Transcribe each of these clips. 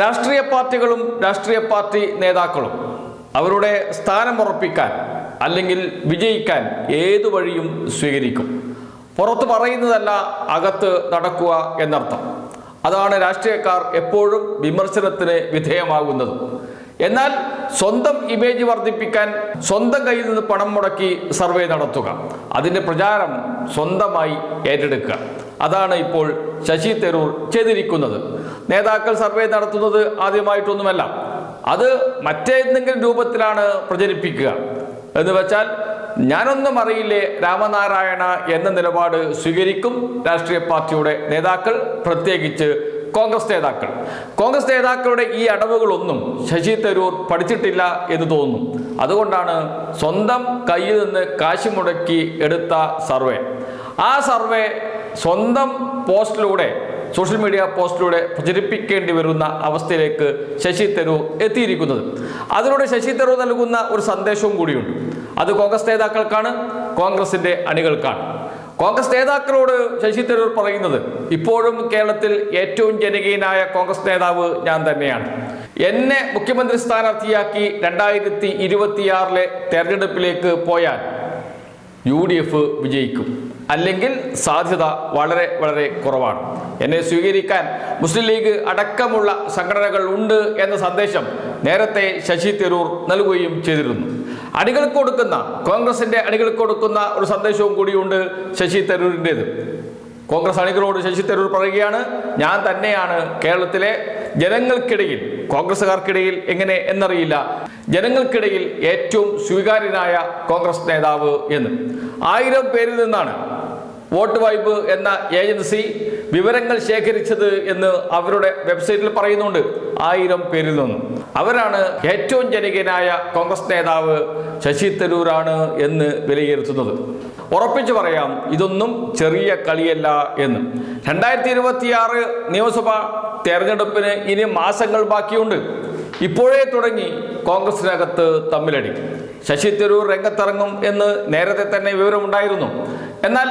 രാഷ്ട്രീയ പാർട്ടികളും രാഷ്ട്രീയ പാർട്ടി നേതാക്കളും അവരുടെ സ്ഥാനം ഉറപ്പിക്കാൻ അല്ലെങ്കിൽ വിജയിക്കാൻ ഏതു വഴിയും സ്വീകരിക്കും. പുറത്ത് പറയുന്നതല്ല അകത്ത് നടക്കുക എന്നർത്ഥം. അതാണ് രാഷ്ട്രീയക്കാർ എപ്പോഴും വിമർശനത്തിന് വിധേയമാകുന്നത്. എന്നാൽ സ്വന്തം ഇമേജ് വർദ്ധിപ്പിക്കാൻ സ്വന്തം കയ്യിൽ നിന്ന് പണം മുടക്കി സർവേ നടത്തുക. അതിന്റെ പ്രചാരം സ്വന്തമായി ഏറ്റെടുക്കുക. അതാണ് ഇപ്പോൾ ശശി തരൂർ ചെയ്തിരിക്കുന്നത്. നേതാക്കൾ സർവേ നടത്തുന്നത് ആദ്യമായിട്ടൊന്നുമല്ല. അത് മറ്റേതെങ്കിലും രൂപത്തിലാണ് പ്രചരിപ്പിക്കുക. എന്ന് വെച്ചാൽ ഞാനൊന്നും അറിയില്ലേ രാമനാരായണ എന്ന നിലപാട് സ്വീകരിക്കും രാഷ്ട്രീയ പാർട്ടിയുടെ നേതാക്കൾ പ്രത്യേകിച്ച് കോൺഗ്രസ് നേതാക്കൾ. കോൺഗ്രസ് നേതാക്കളുടെ ഈ അടവുകളൊന്നും ശശി തരൂർ പഠിച്ചിട്ടില്ല എന്ന് തോന്നുന്നു അതുകൊണ്ടാണ് സ്വന്തം കയ്യിൽ നിന്ന് കാശ് മുടക്കി എടുത്ത സർവേ. ആ സർവേ സ്വന്തം പോസ്റ്റിലൂടെ സോഷ്യൽ മീഡിയ പോസ്റ്റിലൂടെ പ്രചരിപ്പിക്കേണ്ടി വരുന്ന അവസ്ഥയിലേക്ക് ശശി തരൂർ എത്തിയിരിക്കുന്നത്. അതിലൂടെ ശശി തരൂർ നൽകുന്ന ഒരു സന്ദേശവും കൂടിയുണ്ട്. അത് കോൺഗ്രസ് നേതാക്കൾക്കാണ് കോൺഗ്രസിന്റെ അണികൾക്കാണ്. കോൺഗ്രസ് നേതാക്കളോട് ശശി തരൂർ പറയുന്നത് ഇപ്പോഴും കേരളത്തിൽ ഏറ്റവും ജനകീയനായ കോൺഗ്രസ് നേതാവ് ഞാൻ തന്നെയാണ്. എന്നെ മുഖ്യമന്ത്രി സ്ഥാനാർത്ഥിയാക്കി രണ്ടായിരത്തി ഇരുപത്തിയാറിലെ തെരഞ്ഞെടുപ്പിലേക്ക് പോയാൽ യു ഡി എഫ് വിജയിക്കും. അല്ലെങ്കിൽ സാധ്യത വളരെ വളരെ കുറവാണ്. എന്നെ സ്വീകരിക്കാൻ മുസ്ലിം ലീഗ് അടക്കമുള്ള സംഘടനകൾ ഉണ്ട് എന്ന സന്ദേശം നേരത്തെ ശശി തരൂർ നൽകുകയും ചെയ്തിരുന്നു. അണികൾക്ക് കൊടുക്കുന്ന കോൺഗ്രസിന്റെ അണികൾക്ക് കൊടുക്കുന്ന ഒരു സന്ദേശവും കൂടിയുണ്ട് ശശി തരൂരിന്റെത്. കോൺഗ്രസ് അണികളോട് ശശി തരൂർ പറയുകയാണ് ഞാൻ തന്നെയാണ് കേരളത്തിലെ ജനങ്ങൾക്കിടയിൽ കോൺഗ്രസ്സുകാർക്കിടയിൽ എങ്ങനെ എന്നറിയില്ല. ജനങ്ങൾക്കിടയിൽ ഏറ്റവും സ്വീകാര്യനായ കോൺഗ്രസ് നേതാവ് എന്ന്. ആയിരം പേരിൽ നിന്നാണ് വോട്ട് വൈബ് എന്ന ഏജൻസി വിവരങ്ങൾ ശേഖരിച്ചത് എന്ന് അവരുടെ വെബ്സൈറ്റിൽ പറയുന്നുണ്ട്. ആയിരം പേരിൽ നിന്നും. അവരാണ് ഏറ്റവും ജനകീയനായ കോൺഗ്രസ് നേതാവ് ശശി തരൂരാണ് എന്ന് വിലയിരുത്തുന്നത്. ഉറപ്പിച്ചു പറയാം ഇതൊന്നും ചെറിയ കളിയല്ല എന്ന്. രണ്ടായിരത്തി ഇരുപത്തിയാറ് നിയമസഭാ തെരഞ്ഞെടുപ്പിന് ഇനി മാസങ്ങൾ ബാക്കിയുണ്ട്. ഇപ്പോഴേ തുടങ്ങി കോൺഗ്രസിനകത്ത് തമ്മിലടി. ശശി തരൂർ രംഗത്തിറങ്ങും എന്ന് നേരത്തെ തന്നെ വിവരമുണ്ടായിരുന്നു. എന്നാൽ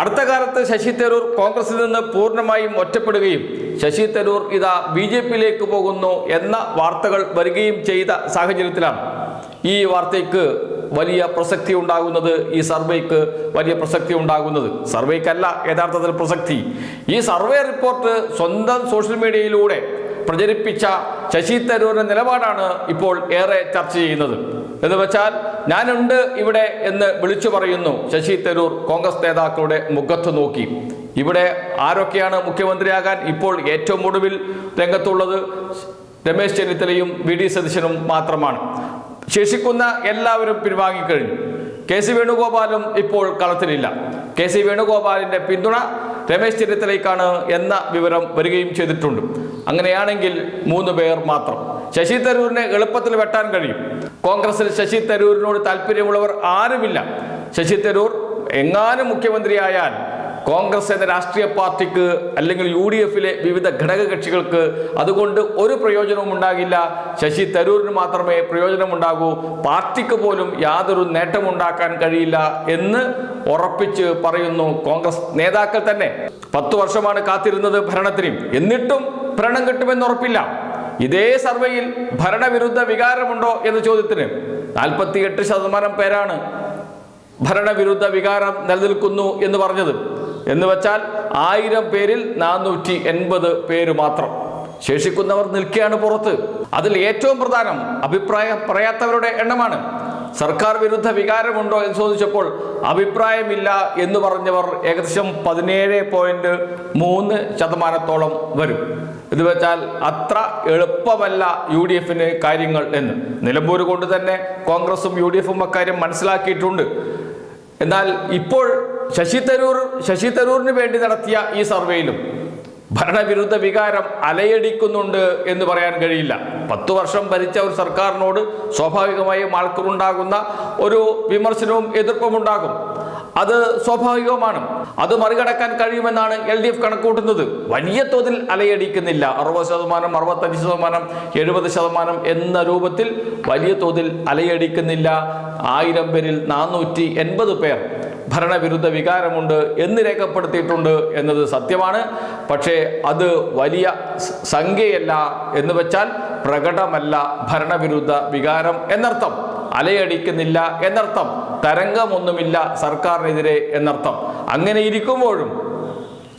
അടുത്ത കാലത്ത് ശശി തരൂർ കോൺഗ്രസിൽ നിന്ന് പൂർണമായും ഒറ്റപ്പെടുകയും ശശി തരൂർ ഇതാ ബി ജെ പിയിലേക്ക് പോകുന്നു എന്ന വാർത്തകൾ വരികയും ചെയ്ത സാഹചര്യത്തിലാണ്. ഈ വാർത്തയ്ക്ക് വലിയ പ്രസക്തി ഉണ്ടാകുന്നത് ഈ സർവേക്ക് വലിയ പ്രസക്തി ഉണ്ടാകുന്നത്. സർവേക്കല്ല യഥാർത്ഥത്തിൽ പ്രസക്തി. ഈ സർവേ റിപ്പോർട്ട് സ്വന്തം സോഷ്യൽ മീഡിയയിലൂടെ പ്രചരിപ്പിച്ച ശശി തരൂരിന്റെ നിലപാടാണ് ഇപ്പോൾ ഏറെ ചർച്ച ചെയ്യുന്നത്. എന്ന് വെച്ചാൽ ഞാനുണ്ട് ഇവിടെ എന്ന് വിളിച്ചു പറയുന്നു ശശി തരൂർ കോൺഗ്രസ് നേതാക്കളുടെ മുഖത്ത് നോക്കി. ഇവിടെ ആരൊക്കെയാണ് മുഖ്യമന്ത്രിയാകാൻ ഇപ്പോൾ ഏറ്റവും ഒടുവിൽ രംഗത്തുള്ളത്? രമേശ് ചെന്നിത്തലയും വി ഡി സതീശനും മാത്രമാണ്. ശേഷിക്കുന്ന എല്ലാവരും പിൻവാങ്ങിക്കഴിഞ്ഞു കെ സി വേണുഗോപാലും ഇപ്പോൾ കളത്തിലില്ല. കെ സി വേണുഗോപാലിന്റെ പിന്തുണ രമേശ് ചെന്നിത്തലയ്ക്കാണ് എന്ന വിവരം വരികയും ചെയ്തിട്ടുണ്ട്. അങ്ങനെയാണെങ്കിൽ മൂന്ന് പേർ മാത്രം. ശശി തരൂരിനെ എളുപ്പത്തിൽ വെട്ടാൻ കഴിയും. കോൺഗ്രസിൽ ശശി തരൂരിനോട് താല്പര്യമുള്ളവർ ആരുമില്ല. ശശി തരൂർ എങ്ങാനും മുഖ്യമന്ത്രിയായാൽ കോൺഗ്രസ് എന്ന രാഷ്ട്രീയ പാർട്ടിക്ക് അല്ലെങ്കിൽ യു ഡി എഫിലെ വിവിധ ഘടക കക്ഷികൾക്ക് അതുകൊണ്ട് ഒരു പ്രയോജനവും ഉണ്ടാകില്ല. ശശി തരൂരിന് മാത്രമേ പ്രയോജനമുണ്ടാകൂ. പാർട്ടിക്ക് പോലും യാതൊരു നേട്ടമുണ്ടാക്കാൻ കഴിയില്ല എന്ന് ഉറപ്പിച്ച് പറയുന്നു കോൺഗ്രസ് നേതാക്കൾ തന്നെ. പത്തു വർഷമാണ് കാത്തിരുന്നത് ഭരണത്തിനും. എന്നിട്ടും ഭരണം കിട്ടുമെന്ന് ഉറപ്പില്ല. ഇതേ സർവേയിൽ ഭരണവിരുദ്ധ വികാരമുണ്ടോ എന്ന ചോദ്യത്തിന് നാൽപ്പത്തിയെട്ട് ശതമാനം പേരാണ് ഭരണവിരുദ്ധ വികാരം നിലനിൽക്കുന്നു എന്ന് പറഞ്ഞത്. എന്ന് വെച്ചാൽ ആയിരം പേരിൽ നാനൂറ്റി എൺപത് പേര് മാത്രം ശേഷിക്കുന്നവർ നിൽക്കുകയാണ് പുറത്ത്. അതിൽ ഏറ്റവും പ്രധാനം അഭിപ്രായം പറയാത്തവരുടെ എണ്ണമാണ്. സർക്കാർ വിരുദ്ധ വികാരമുണ്ടോ എന്ന് ചോദിച്ചപ്പോൾ അഭിപ്രായമില്ല എന്ന് പറഞ്ഞവർ ഏകദേശം പതിനേഴ് പോയിന്റ് മൂന്ന് ശതമാനത്തോളം വരും. ഇത് വെച്ചാൽ അത്ര എളുപ്പമല്ല യു ഡി എഫിന് കാര്യങ്ങൾ എന്ന്. നിലമ്പൂർ കൊണ്ട് തന്നെ കോൺഗ്രസും യു ഡി എഫും അക്കാര്യം മനസ്സിലാക്കിയിട്ടുണ്ട്. എന്നാൽ ഇപ്പോൾ ശശി തരൂർ ശശി തരൂരിന് വേണ്ടി നടത്തിയ ഈ സർവേയിലും ഭരണവിരുദ്ധ വികാരം അലയടിക്കുന്നുണ്ട് എന്ന് പറയാൻ കഴിയില്ല. പത്തു വർഷം ഭരിച്ച ഒരു സർക്കാരിനോട് സ്വാഭാവികമായും ആൾക്കുണ്ടാകുന്ന ഒരു വിമർശനവും എതിർപ്പും ഉണ്ടാകും അത് സ്വാഭാവികവുമാണ്. അത് മറികടക്കാൻ കഴിയുമെന്നാണ് എൽ ഡി എഫ് കണക്കൂട്ടുന്നത്. വലിയ തോതിൽ അലയടിക്കുന്നില്ല. അറുപത് ശതമാനം അറുപത്തഞ്ച് ശതമാനം എഴുപത് ശതമാനം എന്ന രൂപത്തിൽ വലിയ തോതിൽ അലയടിക്കുന്നില്ല. ആയിരം പേരിൽ നാനൂറ്റി എൺപത് പേർ ഭരണവിരുദ്ധ വികാരമുണ്ട് എന്ന് രേഖപ്പെടുത്തിയിട്ടുണ്ട് എന്നത് സത്യമാണ്. പക്ഷേ അത് വലിയ സംഖ്യയല്ല എന്ന് വെച്ചാൽ പ്രകടമല്ല ഭരണവിരുദ്ധ വികാരം എന്നർത്ഥം. അലയടിക്കുന്നില്ല എന്നർത്ഥം. തരംഗമൊന്നുമില്ല സർക്കാരിനെതിരെ എന്നർത്ഥം. അങ്ങനെ ഇരിക്കുമ്പോഴും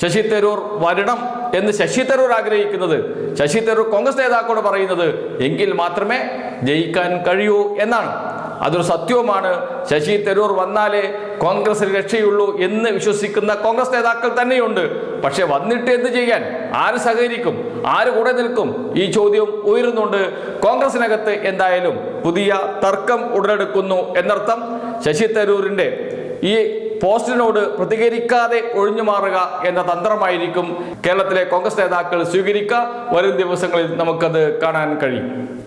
ശശി തരൂർ വരണം എന്ന് ശശി തരൂർ ആഗ്രഹിക്കുന്നത് ശശി തരൂർ കോൺഗ്രസ് നേതാക്കളോട് പറയുന്നത് എങ്കിൽ മാത്രമേ ജയിക്കാൻ കഴിയൂ എന്നാണ്. അതൊരു സത്യവുമാണ്. ശശി തരൂർ വന്നാലേ കോൺഗ്രസിന് രക്ഷയുള്ളൂ എന്ന് വിശ്വസിക്കുന്ന കോൺഗ്രസ് നേതാക്കൾ തന്നെയുണ്ട്. പക്ഷെ വന്നിട്ട് എന്ത് ചെയ്യാൻ? ആര് സഹകരിക്കും? ആര് കൂടെ നിൽക്കും? ഈ ചോദ്യം ഉയരുന്നുണ്ട്. കോൺഗ്രസിനകത്ത് എന്തായാലും പുതിയ തർക്കം ഉടലെടുക്കുന്നു എന്നർത്ഥം ശശി തരൂരിന്റെ ഈ പോസ്റ്റിനോട് പ്രതികരിക്കാതെ ഒഴിഞ്ഞു മാറുക എന്ന തന്ത്രമായിരിക്കും കേരളത്തിലെ കോൺഗ്രസ് നേതാക്കൾ സ്വീകരിക്കുക. വരും ദിവസങ്ങളിൽ നമുക്കത് കാണാൻ കഴിയും.